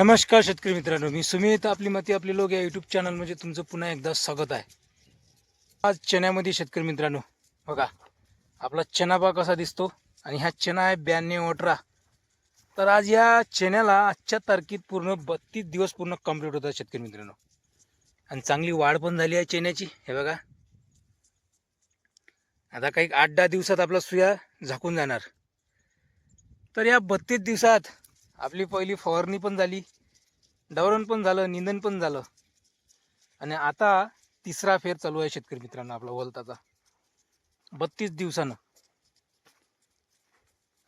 नमस्कार शेतकरी मित्रांनो मी सुमित. आपली माती आपली लोक या युट्यूब चॅनलमध्ये तुमचं पुन्हा एकदा स्वागत आहे. आज चण्यामध्ये शेतकरी मित्रांनो बघा आपला चना बाग कसा दिसतो आणि हा चना आहे ब्याण्णव अठरा. तर आज या चण्याला आजच्या तारखेत पूर्ण बत्तीस दिवस पूर्ण कंप्लीट होतात शेतकरी मित्रांनो. आणि चांगली वाढ पण झाली आहे चण्याची हे बघा. आता काही आठ दहा दिवसात आपला सुया झाकून जाणार. तर या बत्तीस दिवसात आपली पहिली फवारणी पण झाली डवरण पण झालं निंदन पण झालं. आणि आता तिसरा फेर चालू आहे शेतकरी मित्रांनो आपला वलताचा. बत्तीस दिवसानं.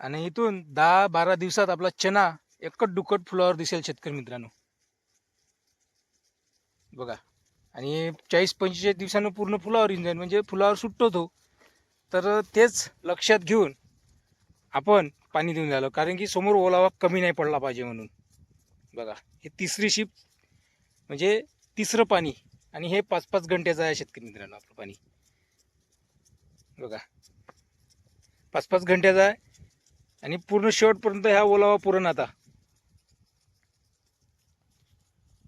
आणि इथून दहा बारा दिवसात आपला चना एकट दुकट फुलावर दिसेल शेतकरी मित्रांनो. बघा. आणि चाळीस पंचेचाळीस दिवसानं पूर्ण फुलावर येऊन जाईल म्हणजे फुलावर सुटतो तो. तर तेच लक्षात घेऊन आपण पाणी देऊन झालं कारण की समोर ओलावा कमी नाही पडला पाहिजे म्हणून. बघा हे तिसरी शिप म्हणजे तिसरं पाणी आणि हे पाच पाच घंट्याचं आहे शेतकरी मित्रांनो आपलं पाणी. बघा पाच पाच घंट्याचा आहे आणि पूर्ण शेवटपर्यंत ह्या ओलावा पुरण आता.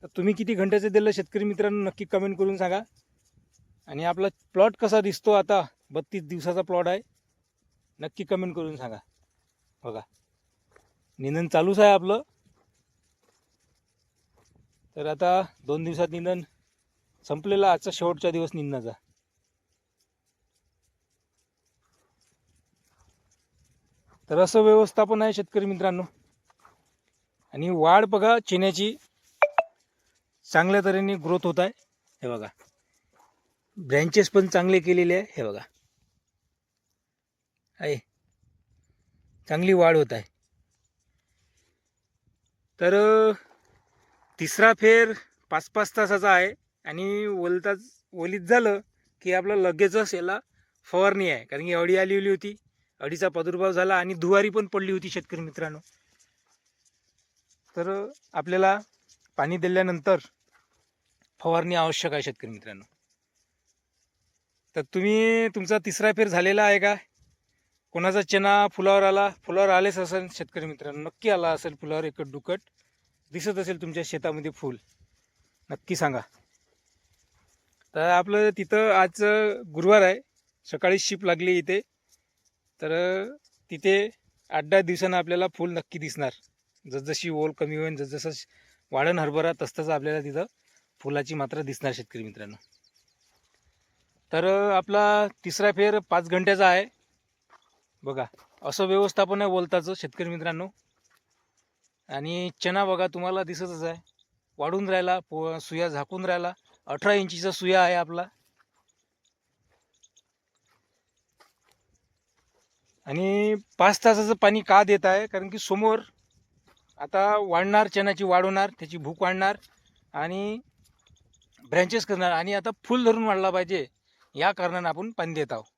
तर तुम्ही किती घंट्याचं दिलं शेतकरी मित्रांनो नक्की कमेंट करून सांगा. आणि आपला प्लॉट कसा दिसतो आता? बत्तीस दिवसाचा प्लॉट आहे. नक्की कमेंट करून सांगा. बघा. निंदन चालूच आहे आपलं. तर आता दोन दिवसात निंदन संपलेला. आजचा शेवटचा दिवस निंदनाचा. तर असं व्यवस्थापन आहे शेतकरी मित्रांनो. आणि वाढ बघा चिन्याची चांगल्या तऱ्हेने ग्रोथ होत आहे. हे बघा. ब्रँचेस पण चांगले केलेले आहे. हे बघा. आहे. चांगली वाढ होत आहे. तर तिसरा फेर पाच पाच तासाचा आहे आणि ओलताच ओलीत झालं की आपलं लगेचच याला फवारणी आहे. कारण की अडी आली होती अडीचा प्रादुर्भाव झाला आणि दुवारी पण पडली होती शेतकरी मित्रांनो. तर आपल्याला पाणी दिल्यानंतर फवारणी आवश्यक आहे शेतकरी मित्रांनो. तर तुम्ही तुमचा तिसरा फेर झालेला आहे का? कोणाचा चना फुलावर आला फुलावर आलेच असेल शेतकरी मित्रांनो नक्की आला असेल फुलावर एकट दुकट दिसत असेल तुमच्या शेतामध्ये फुल. नक्की सांगा. तर आपलं तिथं आज गुरुवार आहे सकाळी शिप लागली इथे. तर तिथे आठ दहा दिवसानं आपल्याला फुल नक्की दिसणार. जसजशी ओल कमी होईल जसजसं वाढण हरभरा तसतसं आपल्याला तिथं फुलाची मात्रा दिसणार शेतकरी मित्रांनो. तर आपला तिसरा फेर पाच घंट्याचा आहे. बघा असं व्यवस्थापन आहे बोलताचं शेतकरी मित्रांनो. आणि चना बघा तुम्हाला दिसतच आहे. वाढून राहिला पो सुया झाकून राहिला. अठरा इंचीचा सुया आहे आपला. आणि पाच तासाचं पाणी का देत आहे? कारण की समोर आता वाढणार चण्याची वाढ होणार त्याची भूक वाढणार आणि ब्रँचेस करणार. आणि आता फुल धरून वाढला पाहिजे. या कारणानं आपण पाणी देत आहोत.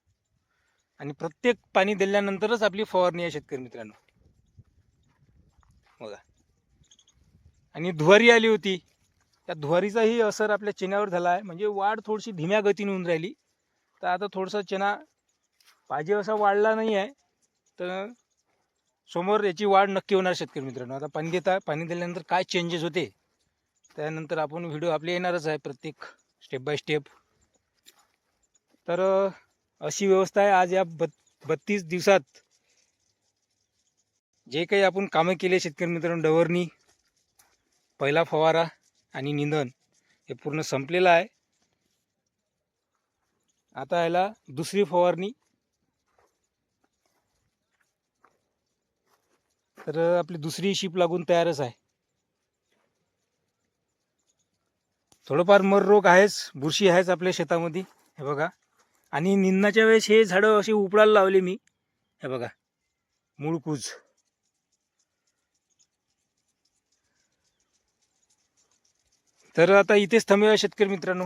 आणि प्रत्येक पाणी दिल्यानंतरच आपली फवारणी आहे शेतकरी मित्रांनो. बघा. आणि धुवारी आली होती. त्या धुवारीचाही असर आपल्या चण्यावर झाला आहे. म्हणजे वाढ थोडीशी धीम्या गतीने होऊन राहिली. तर आता थोडंसं चेना पाहिजे असा वाढला नाही आहे. तर समोर याची वाढ नक्की होणार शेतकरी मित्रांनो. आता पाणी देता पाणी दिल्यानंतर काय चेंजेस होते? त्यानंतर आपण व्हिडिओ आपले येणारच आहे प्रत्येक स्टेप बाय स्टेप तर अशी व्यवस्था आहे. आज या बत बत्तीस दिवसात जे काही आपण कामं केले शेतकरी मित्रांनो डवरणी पहिला फवारा आणि निंदन हे पूर्ण संपलेलं आहे. आता याला दुसरी फवारणी. तर आपली दुसरी शिप लागून तयारच आहे. थोडंफार मर रोग आहेच बुरशी आहेच आपल्या शेतामध्ये. हे बघा. आणि निंदनाच्या वेळेस हे झाडं अशी उपडायला लावले मी. हे बघा मूळकूज तर आता इथेच थांबूया शेतकरी मित्रांनो.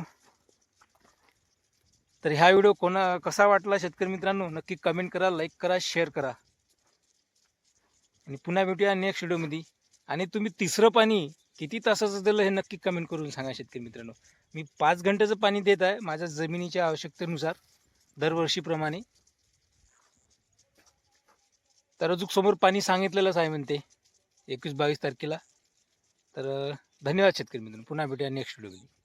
तर ह्या व्हिडिओ कोणा कसा वाटला शेतकरी मित्रांनो नक्की कमेंट करा लाईक करा शेअर करा. आणि पुन्हा भेटूया नेक्स्ट व्हिडिओमध्ये. आणि तुम्ही तिसरं पाणी किती तासाचं दिलं हे नक्की कमेंट करून सांगा शेतकरी मित्रांनो. मी पाच घंट्याचं पाणी देत आहे. माझ्या जमिनीच्या आवश्यकतेनुसार दरवर्षीप्रमाणे. तर अजून समोर पाणी सांगितलेलंच आहे म्हणते. एकवीस बावीस तारखेला. तर धन्यवाद शेतकरी मित्रांनो. पुन्हा भेटूया नेक्स्ट व्हिडिओमध्ये